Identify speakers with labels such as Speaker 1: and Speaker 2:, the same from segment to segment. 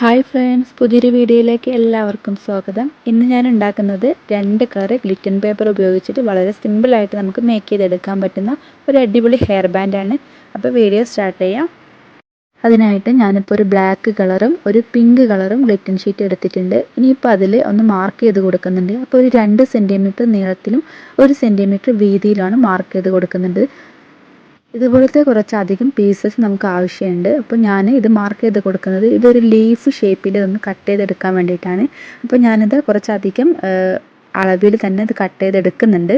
Speaker 1: hi friends പുതിയൊരു വീഡിയോയിലേക്ക് എല്ലാവർക്കും സ്വാഗതം ഇന്ന് ഞാൻ ഉണ്ടാക്കുന്നത് രണ്ട് കറി ഗ്ലിറ്റൻ പേപ്പർ ഉപയോഗിച്ചിട്ട് വളരെ സിമ്പിളായിട്ട് നമുക്ക് മേക്ക് ചെയ്തെടുക്കാൻ പറ്റുന്ന ഒരു അടിപൊളി ഹെയർ ബാൻഡാണ് അപ്പോൾ വീഡിയോ സ്റ്റാർട്ട് ചെയ്യാം അതിനായിട്ട് ഞാനിപ്പോൾ ഒരു ബ്ലാക്ക് കളറും ഒരു പിങ്ക് കളറും ഗ്ലിറ്റൻ ഷീറ്റ് എടുത്തിട്ടുണ്ട് ഇനിയിപ്പോൾ അതിൽ ഒന്ന് മാർക്ക് ചെയ്ത് കൊടുക്കുന്നുണ്ട് അപ്പോൾ ഒരു രണ്ട് സെൻറ്റിമീറ്റർ നീളത്തിലും ഒരു സെൻറ്റിമീറ്റർ വീതിയിലാണ് മാർക്ക് ചെയ്ത് കൊടുക്കുന്നുണ്ട് ഇതുപോലത്തെ കുറച്ചധികം പീസസ് നമുക്ക് ആവശ്യമുണ്ട് അപ്പോൾ ഞാൻ ഇത് മാർക്ക് ചെയ്ത് കൊടുക്കുന്നത് ഇതൊരു ലീഫ് ഷേപ്പിൽ ഒന്ന് കട്ട് ചെയ്തെടുക്കാൻ വേണ്ടിയിട്ടാണ് അപ്പോൾ ഞാനിത് കുറച്ചധികം അളവിൽ തന്നെ ഇത് കട്ട് ചെയ്തെടുക്കുന്നുണ്ട്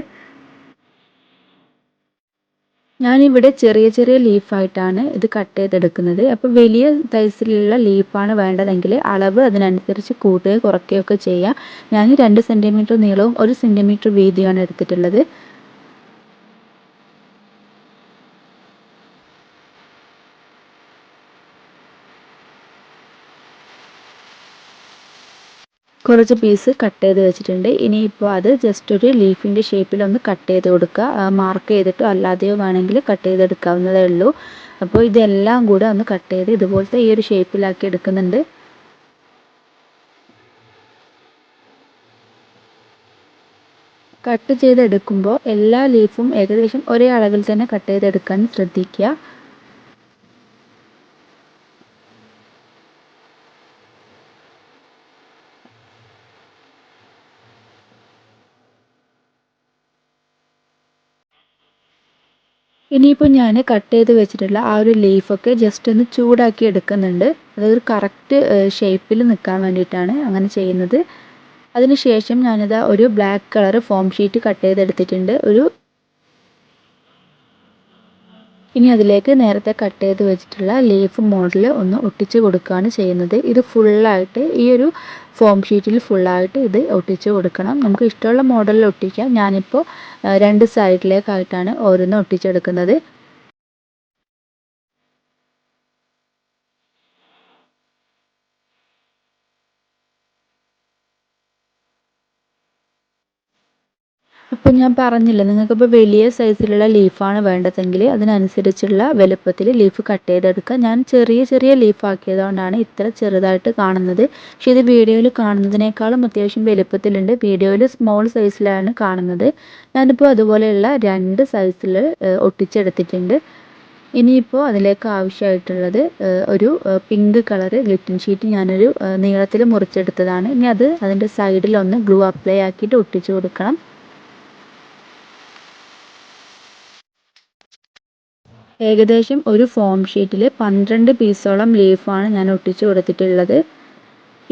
Speaker 1: ഞാനിവിടെ ചെറിയ ചെറിയ ലീഫായിട്ടാണ് ഇത് കട്ട് ചെയ്തെടുക്കുന്നത് അപ്പോൾ വലിയ സൈസിലുള്ള ലീഫാണ് വേണ്ടതെങ്കിൽ അളവ് അതിനനുസരിച്ച് കൂട്ടുകയോ കുറയ്ക്കുകയൊക്കെ ചെയ്യാം ഞാൻ രണ്ട് സെൻറ്റിമീറ്റർ നീളവും ഒരു സെൻറ്റിമീറ്റർ വീതിയുമാണ് എടുത്തിട്ടുള്ളത് കുറച്ച് പീസ് കട്ട് ചെയ്ത് വെച്ചിട്ടുണ്ട് ഇനിയിപ്പോൾ അത് ജസ്റ്റ് ഒരു ലീഫിൻ്റെ ഷേപ്പിലൊന്ന് കട്ട് ചെയ്ത് കൊടുക്കുക മാർക്ക് ചെയ്തിട്ടോ അല്ലാതെയോ വേണമെങ്കിൽ കട്ട് ചെയ്തെടുക്കാവുന്നതേ ഉള്ളൂ അപ്പോൾ ഇതെല്ലാം കൂടെ ഒന്ന് കട്ട് ചെയ്ത് ഇതുപോലത്തെ ഈ ഒരു ഷേപ്പിലാക്കി എടുക്കുന്നുണ്ട് കട്ട് ചെയ്തെടുക്കുമ്പോൾ എല്ലാ ലീഫും ഏകദേശം ഒരേ അളവിൽ തന്നെ കട്ട് ചെയ്തെടുക്കാൻ ശ്രദ്ധിക്കുക ഇനിയിപ്പോൾ ഞാൻ കട്ട് ചെയ്ത് വെച്ചിട്ടുള്ള ആ ഒരു ലീഫൊക്കെ ജസ്റ്റ് ഒന്ന് ചൂടാക്കി എടുക്കുന്നുണ്ട് അതൊരു കറക്റ്റ് ഷേപ്പിൽ നിൽക്കാൻ വേണ്ടിയിട്ടാണ് അങ്ങനെ ചെയ്യുന്നത് അതിനുശേഷം ഞാനിതാ ഒരു black colour foam sheet cut ചെയ്തെടുത്തിട്ടുണ്ട് ഒരു ഇനി അതിലേക്ക് നേരത്തെ കട്ട് ചെയ്ത് വെച്ചിട്ടുള്ള ലീഫ് മോഡൽ ഒന്ന് ഒട്ടിച്ച് കൊടുക്കുകയാണ് ചെയ്യുന്നത് ഇത് ഫുള്ളായിട്ട് ഈ ഒരു ഫോം ഷീറ്റിൽ ഫുള്ളായിട്ട് ഇത് ഒട്ടിച്ച് കൊടുക്കണം നമുക്ക് ഇഷ്ടമുള്ള മോഡലിൽ ഒട്ടിക്കാം ഞാനിപ്പോൾ രണ്ട് സൈഡിലേക്കായിട്ടാണ് ഓരോന്ന് ഒട്ടിച്ചെടുക്കുന്നത് ഇപ്പം ഞാൻ പറഞ്ഞില്ലേ നിങ്ങൾക്കിപ്പോൾ വലിയ സൈസിലുള്ള ലീഫാണ് വേണ്ടതെങ്കിൽ അതിനനുസരിച്ചുള്ള വലുപ്പത്തിൽ ലീഫ് കട്ട് ചെയ്തെടുക്കുക ഞാൻ ചെറിയ ചെറിയ ലീഫ് ആക്കിയതുകൊണ്ടാണ് ഇത്ര ചെറുതായിട്ട് കാണുന്നത് പക്ഷേ ഇത് വീഡിയോയിൽ കാണുന്നതിനേക്കാളും അത്യാവശ്യം വലുപ്പത്തിലുണ്ട് വീഡിയോയിൽ സ്മോൾ സൈസിലാണ് കാണുന്നത് ഞാനിപ്പോൾ അതുപോലെയുള്ള രണ്ട് സൈസിൽ ഒട്ടിച്ചെടുത്തിട്ടുണ്ട് ഇനിയിപ്പോൾ അതിലേക്ക് ആവശ്യമായിട്ടുള്ളത് ഒരു പിങ്ക് കളർ ഗ്ലിറ്റിൻ ഷീറ്റ് ഞാനൊരു നീളത്തിൽ മുറിച്ചെടുത്തതാണ് ഇനി അത് അതിൻ്റെ സൈഡിലൊന്ന് ഗ്ലൂ അപ്ലൈ ആക്കിയിട്ട് ഒട്ടിച്ചു കൊടുക്കണം ഏകദേശം ഒരു ഫോം ഷീറ്റിൽ പന്ത്രണ്ട് പീസോളം ലീഫാണ് ഞാൻ ഒട്ടിച്ച് കൊടുത്തിട്ടുള്ളത്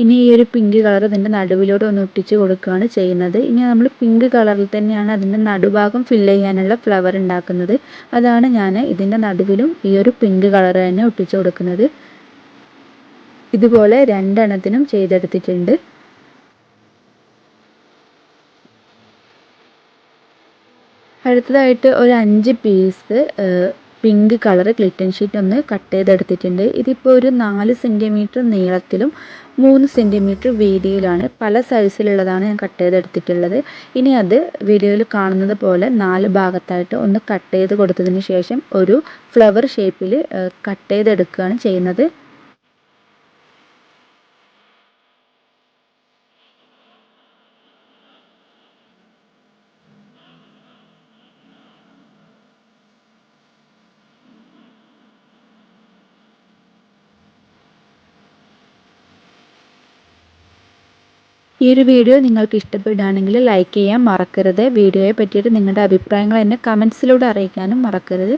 Speaker 1: ഇനി ഈ ഒരു പിങ്ക് കളർ ഇതിൻ്റെ നടുവിലൂടെ ഒന്ന് ഒട്ടിച്ച് കൊടുക്കുകയാണ് ചെയ്യുന്നത് ഇനി നമ്മൾ പിങ്ക് കളറിൽ തന്നെയാണ് അതിൻ്റെ നടുഭാഗം ഫില്ല് ചെയ്യാനുള്ള ഫ്ലവർ ഉണ്ടാക്കുന്നത് അതാണ് ഞാൻ ഇതിൻ്റെ നടുവിലും ഈ ഒരു പിങ്ക് കളർ തന്നെ ഒട്ടിച്ച് കൊടുക്കുന്നത് ഇതുപോലെ രണ്ടെണ്ണത്തിനും ചെയ്തെടുത്തിട്ടുണ്ട് അടുത്തതായിട്ട് ഒരു അഞ്ച് piece pink colour glitter sheet ഒന്ന് കട്ട് ചെയ്തെടുത്തിട്ടുണ്ട് ഇതിപ്പോൾ ഒരു നാല് സെൻറ്റിമീറ്റർ നീളത്തിലും മൂന്ന് സെൻറ്റിമീറ്റർ വീതിയിലാണ് പല സൈസിലുള്ളതാണ് ഞാൻ കട്ട് ചെയ്തെടുത്തിട്ടുള്ളത് ഇനി അത് വീഡിയോയിൽ കാണുന്നത് പോലെ നാല് ഭാഗത്തായിട്ട് ഒന്ന് കട്ട് ചെയ്ത് കൊടുത്തതിന് ശേഷം ഒരു ഫ്ലവർ ഷേപ്പിൽ കട്ട് ചെയ്തെടുക്കുകയാണ് ചെയ്യുന്നത് ഈ ഒരു വീഡിയോ നിങ്ങൾക്ക് ഇഷ്ടപ്പെടുകയാണെങ്കിൽ ലൈക്ക് ചെയ്യാൻ മറക്കരുത് വീഡിയോയെ പറ്റിയിട്ട് നിങ്ങളുടെ അഭിപ്രായങ്ങൾ എന്നെ കമൻസിലൂടെ അറിയിക്കാനും മറക്കരുത്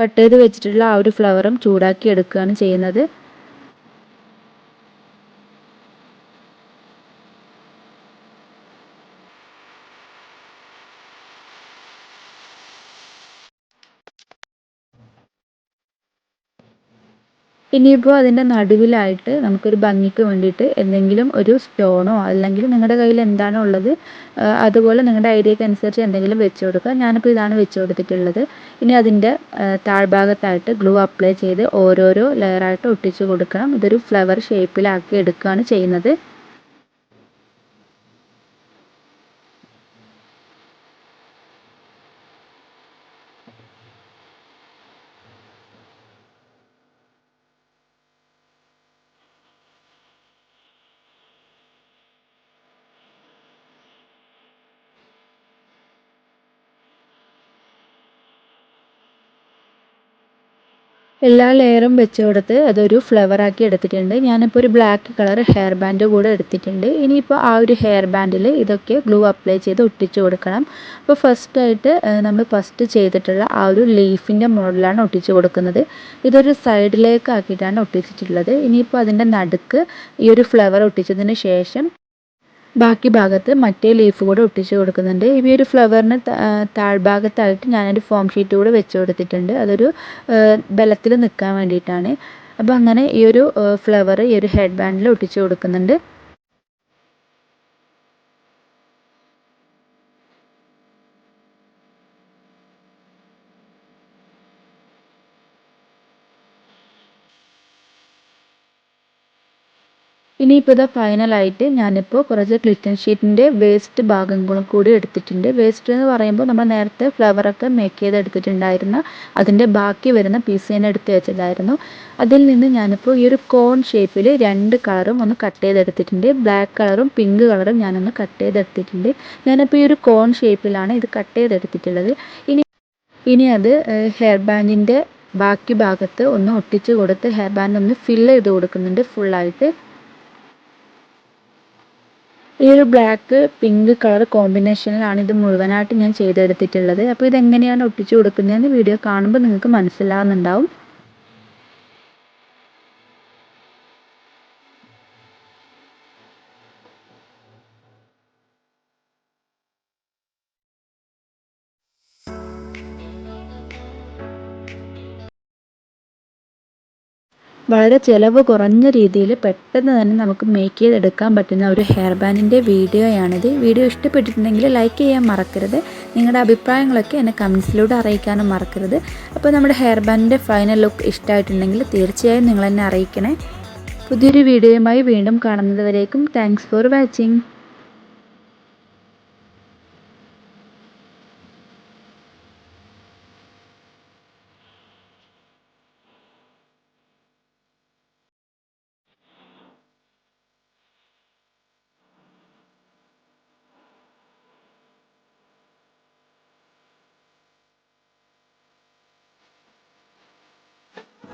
Speaker 1: കട്ട് വെച്ചിട്ടുള്ള ആ ഒരു ഫ്ലവറും ചൂടാക്കി ചെയ്യുന്നത് ഇനിയിപ്പോൾ അതിൻ്റെ നടുവിലായിട്ട് നമുക്കൊരു ഭംഗിക്ക് വേണ്ടിയിട്ട് എന്തെങ്കിലും ഒരു സ്റ്റോണോ അല്ലെങ്കിൽ നിങ്ങളുടെ കയ്യിൽ എന്താണോ ഉള്ളത് അതുപോലെ നിങ്ങളുടെ ഐഡിയക്ക് അനുസരിച്ച് എന്തെങ്കിലും വെച്ച് കൊടുക്കുക ഞാനിപ്പോൾ ഇതാണ് വെച്ച് കൊടുത്തിട്ടുള്ളത് ഇനി അതിൻ്റെ താഴ്ഭാഗത്തായിട്ട് ഗ്ലൂ അപ്ലൈ ചെയ്ത് ഓരോരോ ലെയറായിട്ട് ഒട്ടിച്ച് കൊടുക്കണം ഇതൊരു ഫ്ലവർ ഷേപ്പിലാക്കി എടുക്കുകയാണ് ചെയ്യുന്നത് എല്ലാ ലെയറും വെച്ച് കൊടുത്ത് അതൊരു ഫ്ലവറാക്കി എടുത്തിട്ടുണ്ട് ഞാനിപ്പോൾ ഒരു ബ്ലാക്ക് കളർ ഹെയർ ബാൻഡ് കൂടെ എടുത്തിട്ടുണ്ട് ഇനിയിപ്പോൾ ആ ഒരു ഹെയർ ബാൻഡിൽ ഇതൊക്കെ ഗ്ലൂ അപ്ലൈ ചെയ്ത് ഒട്ടിച്ച് കൊടുക്കണം അപ്പോൾ ഫസ്റ്റായിട്ട് നമ്മൾ ഫസ്റ്റ് ചെയ്തിട്ടുള്ള ആ ഒരു ലീഫിൻ്റെ മോഡലാണ് ഒട്ടിച്ച് കൊടുക്കുന്നത് ഇതൊരു സൈഡിലേക്ക് ആക്കിയിട്ടാണ് ഒട്ടിച്ചിട്ടുള്ളത് ഇനിയിപ്പോൾ അതിൻ്റെ നടുക്ക് ഈ ഒരു ഫ്ലവർ ഒട്ടിച്ചതിന് ശേഷം ബാക്കി ഭാഗത്ത് മറ്റേ ലീഫ് കൂടെ ഒട്ടിച്ചു കൊടുക്കുന്നുണ്ട് ഈ ഒരു ഫ്ലവറിന് താഴ്ഭാഗത്തായിട്ട് ഞാനൊരു ഫോം ഷീറ്റ് കൂടെ വെച്ച് കൊടുത്തിട്ടുണ്ട് അതൊരു ബലത്തിൽ നിൽക്കാൻ വേണ്ടിയിട്ടാണ് അപ്പോൾ അങ്ങനെ ഈ ഒരു ഫ്ലവർ ഈ ഒരു ഹെഡ് ബാൻഡിൽ ഒട്ടിച്ചു കൊടുക്കുന്നുണ്ട് ഇനി ഇപ്പോൾ ഇതാ ഫൈനലായിട്ട് ഞാനിപ്പോൾ കുറച്ച് ക്ലിറ്റൻ ഷീറ്റിൻ്റെ വേസ്റ്റ് ഭാഗങ്ങളും കൂടി എടുത്തിട്ടുണ്ട് വേസ്റ്റ് എന്ന് പറയുമ്പോൾ നമ്മൾ നേരത്തെ ഫ്ലവറൊക്കെ മേക്ക് ചെയ്തെടുത്തിട്ടുണ്ടായിരുന്ന അതിൻ്റെ ബാക്കി വരുന്ന പീസ് തന്നെ എടുത്ത് വെച്ചതായിരുന്നു അതിൽ നിന്ന് ഞാനിപ്പോൾ ഈ ഒരു കോൺ ഷേപ്പിൽ രണ്ട് കളറും ഒന്ന് കട്ട് ചെയ്തെടുത്തിട്ടുണ്ട് ബ്ലാക്ക് കളറും പിങ്ക് കളറും ഞാനൊന്ന് കട്ട് ചെയ്തെടുത്തിട്ടുണ്ട് ഞാനിപ്പോൾ ഈ ഒരു കോൺ ഷേപ്പിലാണ് ഇത് കട്ട് ചെയ്തെടുത്തിട്ടുള്ളത് ഇനി ഇനി അത് ഹെയർ ബാൻഡിൻ്റെ ബാക്കി ഭാഗത്ത് ഒന്ന് ഒട്ടിച്ച് കൊടുത്ത് ഹെയർ ബാൻഡ് ഒന്ന് ഫില്ല് ചെയ്ത് കൊടുക്കുന്നുണ്ട് ഫുള്ളായിട്ട് ഈ ഒരു ബ്ലാക്ക് പിങ്ക് കളർ കോമ്പിനേഷനിലാണ് ഇത് മുഴുവനായിട്ട് ഞാൻ ചെയ്തെടുത്തിട്ടുള്ളത് അപ്പോൾ ഇതെങ്ങനെയാണ് ഒട്ടിച്ചു കൊടുക്കുന്നതെന്ന് വീഡിയോ കാണുമ്പോൾ നിങ്ങൾക്ക് മനസ്സിലാകുന്നുണ്ടാവും വളരെ ചിലവ് കുറഞ്ഞ രീതിയിൽ പെട്ടെന്ന് തന്നെ നമുക്ക് മേക്ക് ചെയ്തെടുക്കാൻ പറ്റുന്ന ഒരു ഹെയർ ബാൻഡിൻ്റെ വീഡിയോയാണിത് വീഡിയോ ഇഷ്ടപ്പെട്ടിട്ടുണ്ടെങ്കിൽ ലൈക്ക് ചെയ്യാൻ മറക്കരുത് നിങ്ങളുടെ അഭിപ്രായങ്ങളൊക്കെ എന്നെ കമൻസിലൂടെ അറിയിക്കാനും മറക്കരുത് അപ്പോൾ നമ്മുടെ ഹെയർ ബാൻഡിൻ്റെ ഫൈനൽ ലുക്ക് ഇഷ്ടമായിട്ടുണ്ടെങ്കിൽ തീർച്ചയായും നിങ്ങൾ എന്നെ അറിയിക്കണേ പുതിയൊരു വീഡിയോയുമായി വീണ്ടും കാണുന്നതുവരേക്കും താങ്ക്സ് ഫോർ വാച്ചിങ്